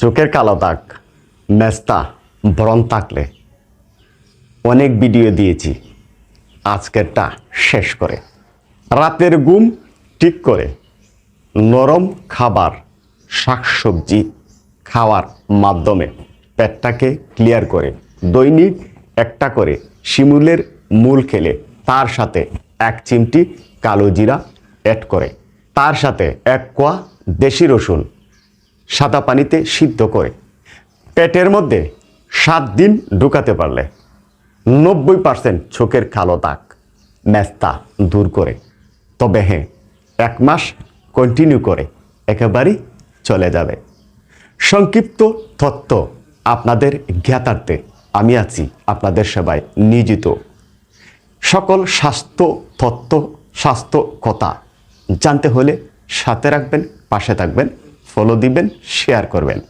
চোখের কালো দাগ মেস্তা ব্রণ থাকলে। অনেক ভিডিও দিয়েছি। আজকেরটা শেষ করে। রাতের ঘুম ঠিক করে। নরম খাবার, শাকসবজি খাওয়ার মাধ্যমে পেটটাকে ক্লিয়ার করে। দৈনিক একটা করে শিমুলের মূল খেলে তার সাথে এক চিমটি কালো জিরা অ্যাড করে। তার সাথে এক কোয়া দেশি রসুন সাদা পানিতে সিদ্ধ করে পেটের মধ্যে সাত দিন ঢুকাতে পারলে নব্বই পার্সেন্ট চোখের কালো দাগ মেস্তা দূর করে। তবে হ্যাঁ এক মাস কন্টিনিউ করে একেবারেই চলে যাবে। সংক্ষিপ্ত তথ্য আপনাদের জ্ঞাতার্থে আমি আছি আপনাদের সেবায় নিয়োজিত। সকল স্বাস্থ্য তথ্য, স্বাস্থ্য কথা জানতে হলে সাথে রাখবেন, পাশে থাকবেন। ফলো দিবেন শেয়ার করবেন।